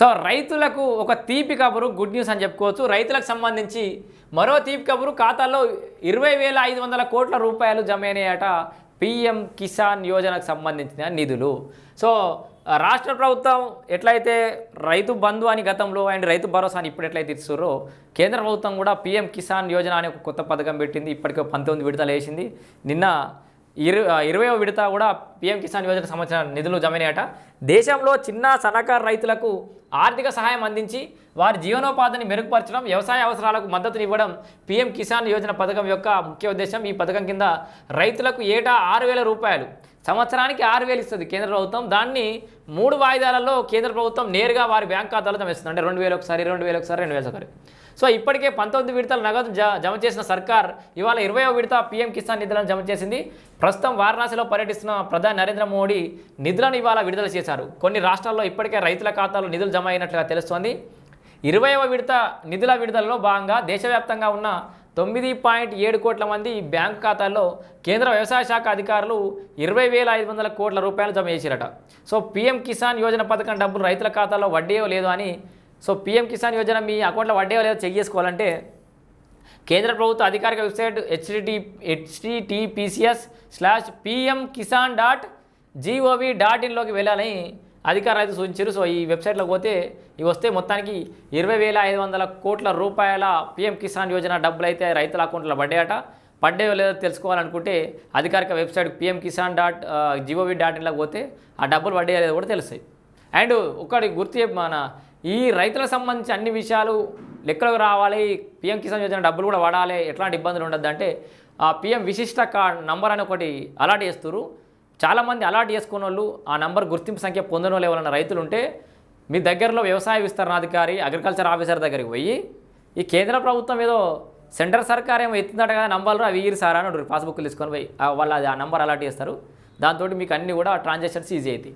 So రైతులకు ఒక తీపి కబురు గుడ్ న్యూస్ అని చెప్పుకోవచ్చు. రైతులకు సంబంధించి మరో తీపి కబురు ఖాతాలో ఇరవై వేల ఐదు వందల కోట్ల రూపాయలు జమ అయినాయట పిఎం కిసాన్ యోజనకు సంబంధించిన నిధులు. సో రాష్ట్ర ప్రభుత్వం ఎట్లయితే రైతు బంధు అని గతంలో అండ్ రైతు భరోసా అని ఇప్పుడు ఎట్లయితే ఇస్తున్నారో కేంద్ర ప్రభుత్వం కూడా పిఎం కిసాన్ యోజన అనే ఒక కొత్త పథకం పెట్టింది. ఇప్పటికే పంతొమ్మిది విడతలు వేసింది. నిన్న ఇరు ఇరవయో విడత కూడా పీఎం కిసాన్ యోజనకు సంబంధించిన నిధులు జమైనాయట దేశంలో చిన్న సన్నకారు రైతులకు ఆర్థిక సహాయం అందించి వారి జీవనోపాధిని మెరుగుపరచడం వ్యవసాయ అవసరాలకు మద్దతునివ్వడం పీఎం కిసాన్ యోజన పథకం యొక్క ముఖ్య ఉద్దేశం. ఈ పథకం కింద రైతులకు ఏటా ఆరు వేల రూపాయలు సంవత్సరానికి ఆరు వేలు ఇస్తుంది కేంద్ర ప్రభుత్వం. దాన్ని మూడు వాయిదాలలో కేంద్ర ప్రభుత్వం నేరుగా వారి బ్యాంక్ ఖాతాలో జమ ఇస్తుంది అంటే రెండు వేలు ఒకసారి రెండు వేలు ఒకసారి రెండు వేలు ఒకసారి. సో ఇప్పటికే పంతొమ్మిది విడతల నగదు జ జమ చేసిన సర్కార్ ఇవాళ ఇరవయో విడత పీఎం కిసాన్ నిధులను జమ చేసింది. ప్రస్తుతం వారణాసిలో పర్యటిస్తున్న ప్రధాని నరేంద్ర మోడీ నిధులను ఇవాళ విడుదల చేశారు. కొన్ని రాష్ట్రాల్లో ఇప్పటికే రైతుల ఖాతాలో నిధులు జమ అయినట్లుగా తెలుస్తోంది. ఇరవైవ విడత నిధుల విడుదలలో భాగంగా దేశవ్యాప్తంగా ఉన్న తొమ్మిది పాయింట్ ఏడు కోట్ల మంది బ్యాంకు ఖాతాల్లో కేంద్ర వ్యవసాయ శాఖ అధికారులు ఇరవై వేల ఐదు వందల కోట్ల రూపాయలు జమ చేసిరట. సో పీఎం కిసాన్ యోజన పథకం డబ్బులు రైతుల ఖాతాలో వడ్డీయో లేదో అని సో పీఎం కిసాన్ యోజన మీ అకౌంట్లో వడ్డీయో లేదో చెక్ చేసుకోవాలంటే కేంద్ర ప్రభుత్వ అధికారిక website HTTP HTTPS slash PM Kisan dot GOV dot ఇన్లోకి వెళ్ళాలని అధికారులు అయితే సూచించారు. సో ఈ వెబ్సైట్లోకి పోతే ఇవి వస్తే మొత్తానికి ఇరవై వేల ఐదు వందల కోట్ల రూపాయల పిఎం కిసాన్ యోజన డబ్బులు అయితే రైతుల అకౌంట్లో పడ్డాయట. పడ్డాయో లేదో తెలుసుకోవాలనుకుంటే అధికారిక website PM Kisan dot GOV dot ఇన్లోకి పోతే ఆ డబ్బులు పడ్డాయో లేదో కూడా తెలుస్తాయి. అండ్ ఒకటి గుర్తు మన ఈ రైతులకు సంబంధించి అన్ని విషయాలు లెక్కలకు రావాలి పిఎం కిసాన్ యోజన డబ్బులు కూడా వాడాలి ఎట్లాంటి ఇబ్బందులు ఉండద్దు అంటే ఆ పిఎం విశిష్ట కార్డ్ నంబర్ అని ఒకటి అలాట్ చేస్తారు చాలామంది అలాట్ చేసుకున్న వాళ్ళు ఆ నంబర్ గుర్తింపు సంఖ్య పొందిన వాళ్ళు ఎవరైనా రైతులు ఉంటే మీ దగ్గరలో వ్యవసాయ విస్తరణాధికారి అగ్రికల్చర్ ఆఫీసర్ దగ్గరికి పోయి ఈ కేంద్ర ప్రభుత్వం ఏదో సెంట్రల్ సర్కార్ ఏమో ఎత్తుందట కదా నంబర్లు అవి ఇరు సార్ అని పాస్బుక్లు తీసుకొని పోయి వాళ్ళు అది ఆ నంబర్ అలాట్ చేస్తారు. దాంతో మీకు అన్నీ కూడా ట్రాన్సాక్షన్స్ ఈజీ అవుతాయి